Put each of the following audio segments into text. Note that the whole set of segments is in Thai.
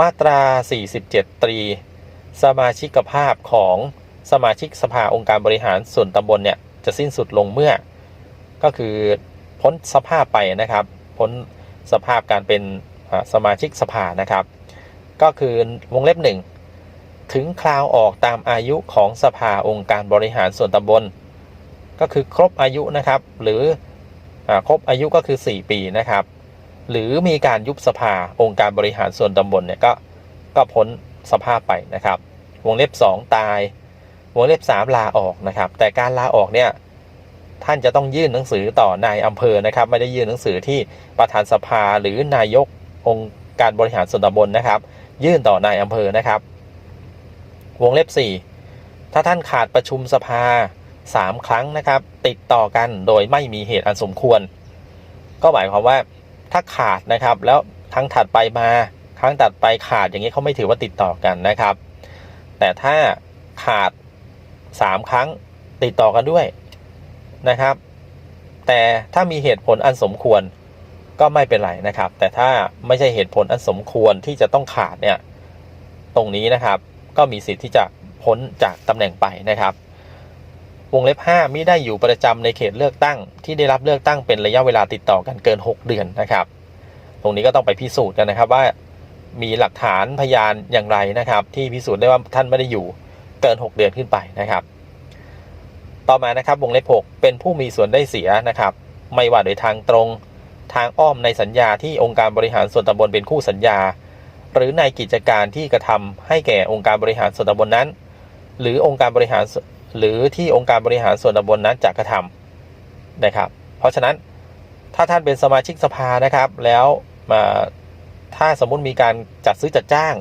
มาตรา 47 ตรี สมาชิกภาพของสมาชิกสภาองค์การบริหารส่วนตำบลเนี่ยจะสิ้นสุดลงเมื่อ ก็คือพ้นสภาพไปนะครับ พ้นสภาพการเป็นสมาชิกสภานะครับ ก็คือวงเล็บหนึ่งถึงคราวออกตามอายุของสภาองค์การบริหารส่วนตำบล ก็คือครบอายุนะครับ หรืออครบอายุก็คือ 4 ปีนะครับ หรือมีการยุบสภาองค์การบริหารส่วนตำบลเนี่ยก็ก็พ้นสภาพไปนะครับ วงเล็บ 2 ตาย วงเล็บ 3 ลาออกนะครับ แต่การลาออกเนี่ยท่านจะต้องยื่นหนังสือต่อนายอำเภอนะครับ ไม่ได้ยื่นหนังสือที่ประธานสภาหรือนายกองค์การบริหารส่วนตำบลนะครับ ยื่นต่อนายอำเภอนะครับ วงเล็บ 4 ถ้าท่านขาดประชุมสภา 3 ครั้งนะครับ ติดต่อกันโดยไม่มีเหตุอันสมควร ก็หมายความว่า ถ้าขาดนะครับ แล้วครั้งถัดไปมาครั้งถัดไปขาดอย่างนี้เขาไม่ถือว่าติดต่อกันนะครับ แต่ถ้าขาด 3 ครั้งติดต่อกันด้วยนะครับ แต่ถ้ามีเหตุผลอันสมควรก็ไม่เป็นไรนะครับ แต่ถ้าไม่ใช่เหตุผลอันสมควรที่จะต้องขาดเนี่ยตรงนี้นะครับ ก็มีสิทธิ์ที่จะพ้นจากตำแหน่งไปนะครับ วงเล็บ5มิได้อยู่ประจำในเขตเลือกตั้ง ที่ได้รับเลือกตั้งเป็นระยะเวลาติดต่อกันเกิน 6 เดือนนะครับ ตรงนี้ก็ต้องไปพิสูจน์กันนะครับว่ามีหลักฐานพยานอย่างไรนะครับ ที่พิสูจน์ได้ว่าท่านไม่ได้อยู่เกิน 6 เดือนขึ้นไปนะครับ ต่อมานะครับวงเล็บ 6 เป็นผู้มีส่วนได้เสียนะครับ ไม่ว่าโดยทางตรงทางอ้อมในสัญญาที่องค์การบริหารส่วนตำบลเป็นคู่สัญญา หรือในกิจการที่กระทำให้แก่องค์การบริหารส่วนตำบลนั้น หรือองค์การบริหาร หรือที่องค์การบริหารส่วนตำบลนั้นจะกระทำนะครับ เพราะฉะนั้นถ้าท่านเป็นสมาชิกสภานะครับ แล้วมาถ้าสมมุติมีการจัดซื้อจัดจ้าง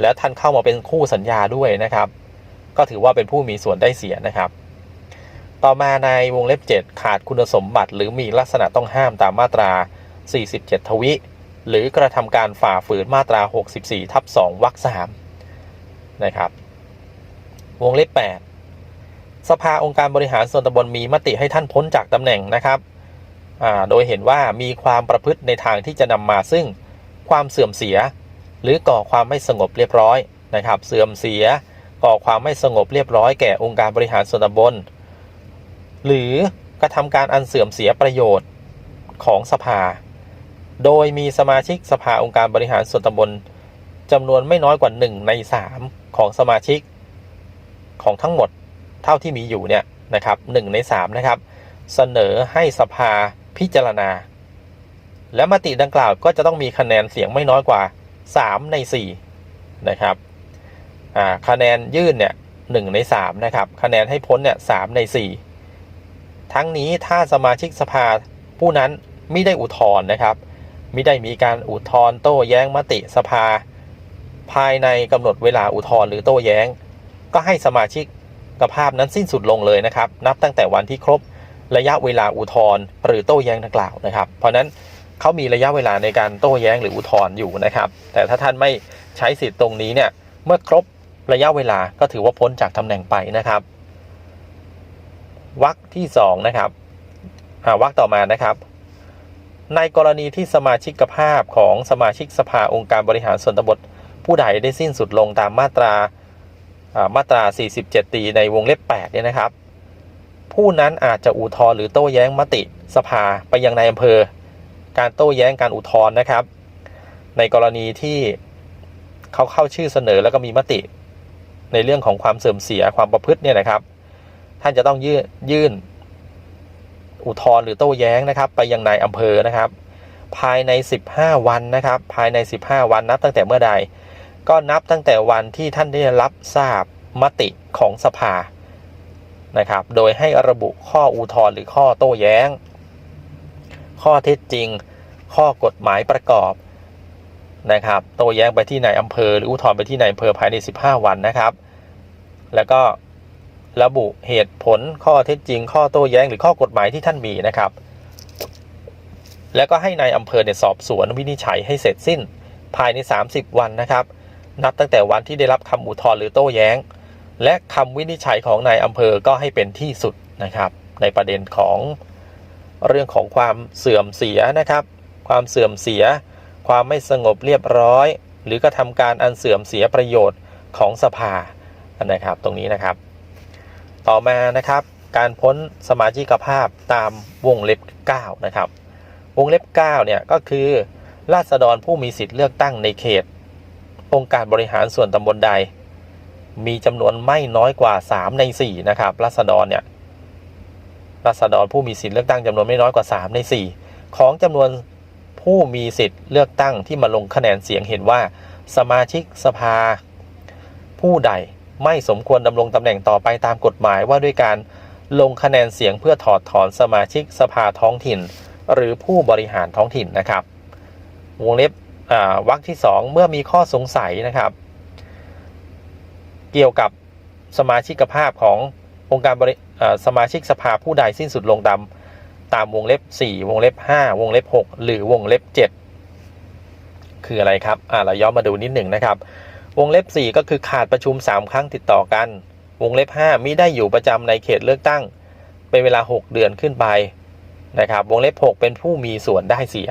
แล้วท่านเข้ามาเป็นคู่สัญญาด้วยนะครับ ก็ถือว่าเป็นผู้มีส่วนได้เสียนะครับ ต่อมาในวงเล็บ 7 ขาดคุณสมบัติ หรือมีลักษณะต้องห้ามตามมาตรา 47 ทวิ หรือกระทำการฝ่าฝืนมาตรา 64 ทับ 2 วรรค3นะครับ วงเล็บ 8 สภาองค์การบริหารส่วนตำบลมีมติให้ท่านพ้นจากตำแหน่งนะครับโดยเห็นว่ามีความประพฤติในทางที่จะนำมาซึ่งความเสื่อมเสีย หรือก่อความไม่สงบเรียบร้อยนะครับ เสื่อมเสีย ก่อความไม่สงบเรียบร้อยแก่องค์การบริหารส่วนตำบล หรือกระทำการอันเสื่อมเสียประโยชน์ของสภา โดยมีสมาชิกสภาองค์การบริหารส่วนตำบลจำนวนไม่น้อยกว่า 1 ใน 3 ของสมาชิกของทั้งหมด เท่าที่มีอยู่เนี่ยนะครับ1ใน3นะครับเสนอให้สภาพิจารณา และมติดังกล่าวก็จะต้องมีคะแนนเสียงไม่น้อยกว่า 3 ใน4นะครับคะแนนยื่นเนี่ย1ใน3นะครับคะแนนให้พ้นเนี่ย3ใน 4 ทั้งนี้ถ้าสมาชิกสภาผู้นั้นไม่ได้อุทธรณ์นะครับไม่ได้มีการอุทธรณ์โต้แย้งมติสภา ภายในกำหนดเวลาอุทธรณ์หรือโต้แย้ง ก็ให้สมาชิก ภาพนั้นสิ้นสุดลงเลยนะครับนับตั้งแต่วันที่ครบระยะเวลาอุทธรณ์หรือโต้แย้งดังกล่าวนะครับ เพราะนั้นเขามีระยะเวลาในการโต้แย้งหรืออุทธรณ์อยู่นะครับ แต่ถ้าท่านไม่ใช้สิทธิ์ตรงนี้เนี่ยเมื่อครบระยะเวลาก็ถือว่าพ้นจากตำแหน่งไปนะครับวรรคที่สองนะครับอ่าวรรคต่อมานะครับ ในกรณีที่สมาชิกภาพของสมาชิกสภาองค์การบริหารส่วนตำบลผู้ใดได้สิ้นสุดลงตามมาตรา มาตรา 47 ตีในวงเล็บ8เนี่ยนะครับ ผู้นั้นอาจจะอุทธรณ์หรือโต้แย้งมติสภาไปยังในายอำเภอ การโต้แย้งการอุทธรณ์นะครับ ในกรณีที่เขาเข้าชื่อเสนอแล้วก็มีมติ ในเรื่องของความเสื่อมเสียความประพฤติเนี่ยนะครับ ท่านจะต้องยื่นยื่น อุทธรณ์หรือโต้แย้งนะครับ ไปยังนายอำเภอนะครับ ภายใน 15 วันนะครับ ภายใน 15 วันนับตั้งแต่เมื่อใด ก็นับตั้งแต่วันที่ท่านได้รับทราบมติของสภานะครับ โดยให้ระบุข้ออุทธรณ์หรือข้อโต้แย้ง ข้อเท็จจริง ข้อกฎหมายประกอบนะครับ โต้แย้งไปที่นายอำเภอหรืออุทธรณ์ไปที่นายอำเภอภายใน 15 วันนะครับ แล้วก็ระบุเหตุผลข้อเท็จจริง ข้อโต้แย้งหรือข้อกฎหมายที่ท่านมีนะครับ แล้วก็ให้ในายอำเภอเนี่ยสอบสวนวินิจฉัยให้เสร็จสิ้นภายใน 30 วันนะครับ นับตั้งแต่วันที่ได้รับคำอุทธรณ์หรือโต้แย้ง และคำวินิจฉัยของนายอำเภอก็ให้เป็นที่สุดนะครับ ในประเด็นของเรื่องของความเสื่อมเสียนะครับ ความเสื่อมเสีย ความไม่สงบเรียบร้อย หรือกระทำการอันเสื่อมเสียประโยชน์ของสภานะครับ ตรงนี้นะครับ ต่อมานะครับ การพ้นสมาชิกภาพตามวงเล็บ 9 นะครับ วงเล็บ 9 เนี่ยก็คือราษฎรผู้มีสิทธิ์เลือกตั้งในเขต องค์การบริหารส่วนตำบลใด มีจำนวนไม่น้อยกว่า 3 ใน 4 นะครับราษฎรเนี่ยราษฎรผู้มีสิทธิ์เลือกตั้งจำนวนไม่น้อยกว่า 3 ใน 4 ของจำนวนผู้มีสิทธิ์เลือกตั้งที่มาลงคะแนนเสียงเห็นว่า สมาชิกสภา ผู้ใดไม่สมควรดำรงตำแหน่งต่อไปตามกฎหมายว่าด้วยการลงคะแนนเสียงเพื่อถอดถอนสมาชิกสภาท้องถิ่น หรือผู้บริหารท้องถิ่นนะครับ วงเล็บ วรรคที่ 2 เมื่อมีข้อสงสัยนะครับ เกี่ยวกับสมาชิกภาพขององค์การบริสมาชิกสภาผู้ใดสิ้นสุดลงตามตามวงเล็บ 4 วงเล็บ 5 วงเล็บ 6 หรือวงเล็บ 7 คืออะไรครับเราย้อนมาดูนิดหนึ่งนะครับ วงเล็บ 4 ก็คือขาดประชุม 3 ครั้งติดต่อกัน วงเล็บ 5 มิได้อยู่ประจำในเขตเลือกตั้ง เป็นเวลา 6 เดือนขึ้นไปนะครับ วงเล็บ 6 เป็นผู้มีส่วนได้เสีย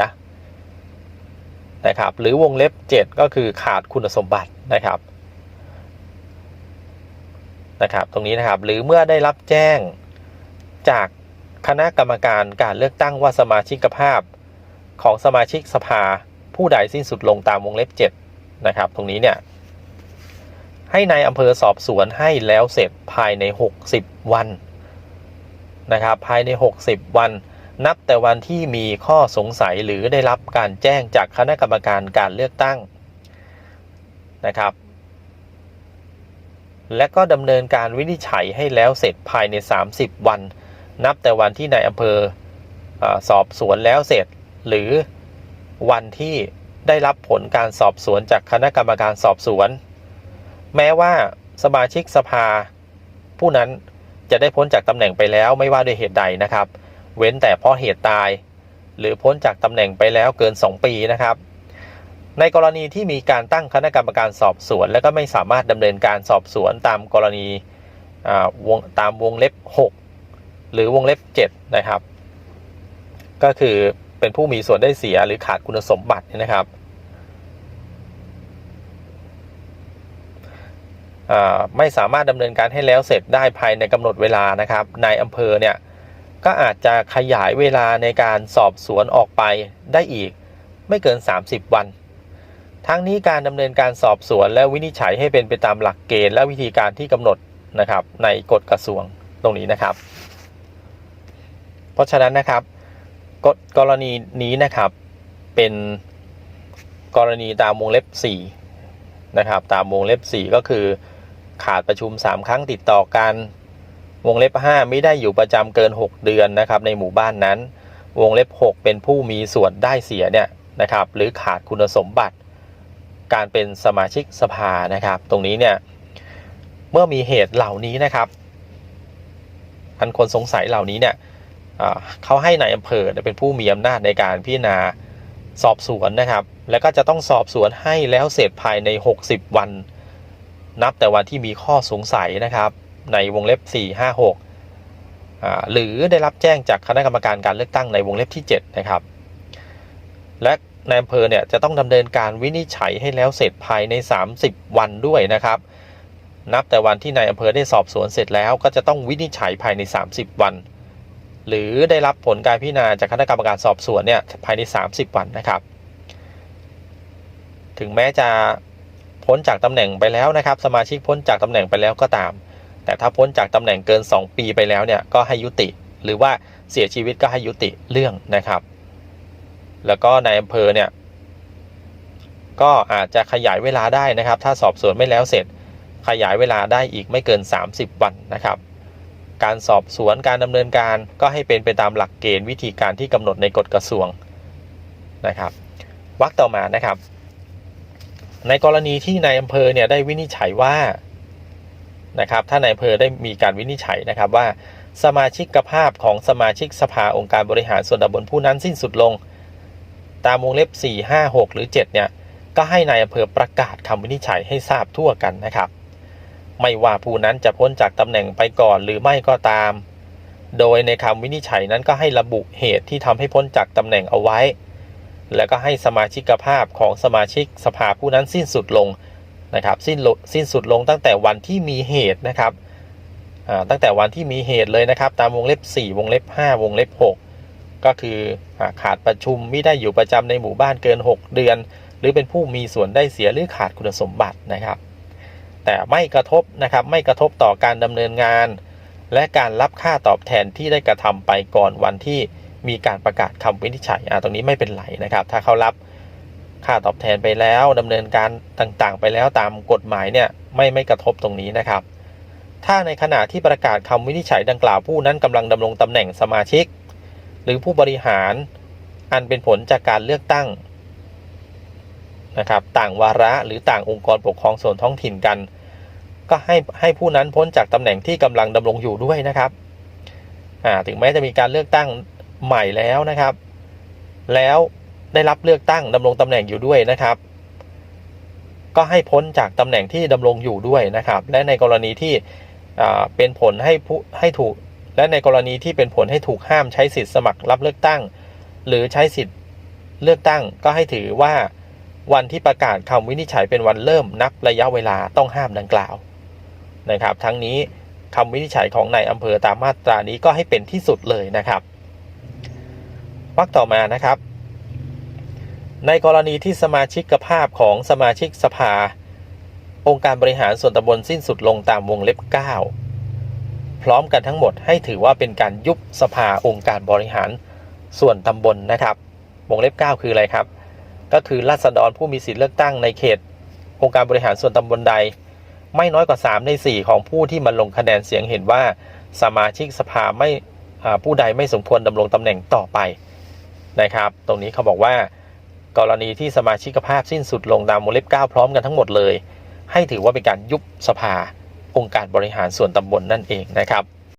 นะครับ หรือวงเล็บ 7 ก็คือขาดคุณสมบัตินะครับนะครับ ตรงนี้นะครับ หรือเมื่อได้รับแจ้งจากคณะกรรมการการเลือกตั้งว่าสมาชิกภาพของสมาชิกสภาผู้ใดสิ้นสุดลงตามวงเล็บ 7 นะครับ ตรงนี้เนี่ยให้ในายอำเภอสอบสวนให้แล้วเสร็จภายใน 60 วันนะครับ ภายใน 60 วัน นับแต่วันที่มีข้อสงสัยหรือได้รับการแจ้งจากคณะกรรมการการเลือกตั้งนะครับ และก็ดำเนินการวินิจฉัยให้แล้วเสร็จภายใน 30 วัน นับแต่วันที่นายอำเภออสอบสวนแล้วเสร็จ หรือวันที่ได้รับผลการสอบสวนจากคณะกรรมการสอบสวน แม้ว่าสมาชิกสภา ผู้นั้นจะได้พ้นจากตำแหน่งไปแล้วไม่ว่าด้วยเหตุใดนะครับ เว้นแต่เพราะเหตุตาย หรือพ้นจากตำแหน่งไปแล้วเกิน 2 ปีนะครับ ในกรณีที่มีการตั้งคณะกรรมการสอบสวน และก็ไม่สามารถดำเนินการสอบสวนตามกรณีวงตามวงเล็บ 6 หรือวงเล็บ 7 นะครับ ก็คือเป็นผู้มีส่วนได้เสียหรือขาดคุณสมบัตินะครับไม่สามารถดำเนินการให้แล้วเสร็จได้ภายในกำหนดเวลานะครับนายอำเภอเนี่ย ก็อาจจะขยายเวลาในการสอบสวนออกไปได้อีก ไม่เกิน 30 วัน ทั้งนี้การดำเนินการสอบสวนและวินิจฉัยให้เป็นไปตามหลักเกณฑ์และวิธีการที่กำหนดนะครับในกฎกระทรวงตรงนี้นะครับ เพราะฉะนั้นนะครับกฎกรณีนี้นะครับเป็นกรณีตามวงเล็บ4นะครับตามวงเล็บ 4 ก็คือขาดประชุม 3 ครั้งติดต่อกัน วงเล็บ 5 ไม่ได้อยู่ประจำเกิน 6 เดือนนะครับในหมู่บ้านนั้น วงเล็บ 6 เป็นผู้มีส่วนได้เสียเนี่ยนะครับหรือขาดคุณสมบัติ การเป็นสมาชิกสภานะครับ ตรงนี้เนี่ยเมื่อมีเหตุเหล่านี้นะครับอันคนสงสัยเหล่านี้เนี่ยเขาให้ในายอำเภอเนี่ยเป็นผู้มีอำนาจในการพิจารณาสอบสวนนะครับ แล้วก็จะต้องสอบสวนให้แล้วเสร็จภายใน 60 วัน นับแต่วันที่มีข้อสงสัยนะครับ ในวงเล็บ 4 5 6อ่าหรือได้รับแจ้งจากคณะกรรมการการเลือกตั้งในวงเล็บที่ 7 นะครับ และในอำเภอเนี่ยจะต้องดำเนินการวินิจฉัยให้แล้วเสร็จภายใน 30 วันด้วยนะครับ นับแต่วันที่นายอำเภอได้สอบสวนเสร็จแล้วก็จะต้องวินิจฉัยภายใน 30 วัน หรือได้รับผลการพิจารณาจากคณะกรรมการสอบสวนเนี่ยภายใน 30 วันนะครับ ถึงแม้จะพ้นจากตำแหน่งไปแล้วนะครับ สมาชิกพ้นจากตำแหน่งไปแล้วก็ตาม แต่ถ้าพ้นจากตำแหน่งเกิน 2 ปีไปแล้วเนี่ยก็ให้ยุติ หรือว่าเสียชีวิตก็ให้ยุติเรื่องนะครับ แล้วก็ในอำเภอเนี่ยก็อาจจะขยายเวลาได้นะครับ ถ้าสอบสวนไม่แล้วเสร็จ ขยายเวลาได้อีกไม่เกิน 30 วันนะครับ การสอบสวนการดำเนินการก็ให้เป็นไปตามหลักเกณฑ์วิธีการที่กำหนดในกฎกระทรวงนะครับวรรคต่อมานะครับ ในกรณีที่นายอำเภอเนี่ยได้วินิจฉัยว่า นะครับถ้านายอำเภอได้มีการวินิจฉัยนะครับว่า สมาชิกภาพของสมาชิกสภาองค์การบริหารส่วนตำบลผู้นั้นสิ้นสุดลง ตามวงเล็บ 4 5 6 หรือ 7 เนี่ยก็ให้นายอำเภอประกาศคำวินิจฉัยให้ทราบทั่วกันนะครับ ไม่ว่าผู้นั้นจะพ้นจากตำแหน่งไปก่อนหรือไม่ก็ตาม โดยในคำวินิจฉัยนั้นก็ให้ระบุเหตุที่ทำให้พ้นจากตำแหน่งเอาไว้ แล้วก็ให้สมาชิกภาพของสมาชิกสภาผู้นั้นสิ้นสุดลง นะครับสิ้นสิ้นสุดลงตั้งแต่วันที่มีเหตุนะครับตั้งแต่วันที่มีเหตุเลยนะครับ ตามวงเล็บ 4 วงเล็บ 5 วงเล็บ 6 ก็คือขาดประชุมไม่ได้อยู่ประจำในหมู่บ้านเกิน 6 เดือน หรือเป็นผู้มีส่วนได้เสียหรือขาดคุณสมบัตินะครับ แต่ไม่กระทบนะครับไม่กระทบต่อการดำเนินงาน และการรับค่าตอบแทนที่ได้กระทำไปก่อนวันที่มีการประกาศคำวินิจฉัยอ่าตรงนี้ไม่เป็นไรนะครับ ถ้าเขารับ ค่าตอบแทนไปแล้วดำเนินการต่างๆ ไปแล้วตามกฎหมายเนี่ยไม่ไม่กระทบตรงนี้นะครับ ถ้าในขณะที่ประกาศคำวินิจฉัยดังกล่าวผู้นั้นกำลังดำรงตำแหน่งสมาชิก หรือผู้บริหารอันเป็นผลจากการเลือกตั้งนะครับต่างวาระหรือต่างองค์กรปกครองส่วนท้องถิ่นกัน ก็ให้ให้ผู้นั้นพ้นจากตำแหน่งที่กำลังดำรงอยู่ด้วยนะครับถึงแม้จะมีการเลือกตั้งใหม่แล้วนะครับ แล้ว ได้รับเลือกตั้งดำรงตำแหน่งอยู่ด้วยนะครับ ก็ให้พ้นจากตำแหน่งที่ดำรงอยู่ด้วยนะครับ และในกรณีที่เป็นผลให้ผู้ให้ถูก และในกรณีที่เป็นผลให้ถูกห้ามใช้สิทธิ์สมัครรับเลือกตั้ง หรือใช้สิทธิ์เลือกตั้งก็ให้ถือว่าวันที่ประกาศคำวินิจฉัยเป็นวันเริ่มนับระยะเวลาต้องห้ามดังกล่าวนะครับ ทั้งนี้คำวินิจฉัยของนายอำเภอตามมาตรานี้ก็ให้เป็นที่สุดเลยนะครับวรรคต่อมานะครับ ในกรณีที่สมาชิกภาพของสมาชิกสภา องค์การบริหารส่วนตำบลสิ้นสุดลงตามวงเล็บ 9 พร้อมกันทั้งหมดให้ถือว่าเป็นการยุบสภาองค์การบริหารส่วนตำบลนะครับ วงเล็บ 9 คืออะไรครับ ก็คือราษฎรผู้มีสิทธิเลือกตั้งในเขต องค์การบริหารส่วนตำบลใด ไม่น้อยกว่า 3 ใน 4 ของผู้ที่มาลงคะแนนเสียงเห็นว่าสมาชิกสภาไม่ผู้ใดไม่สมควรดำรงตำแหน่งต่อไปนะครับ ตรงนี้เขาบอกว่า กรณีที่สมาชิกภาพสิ้นสุดลงนามวงเล็บ 9 พร้อมกันทั้งหมดเลย ให้ถือว่าเป็นการยุบสภาองค์การบริหารส่วนตำบลนั่นเองนะครับ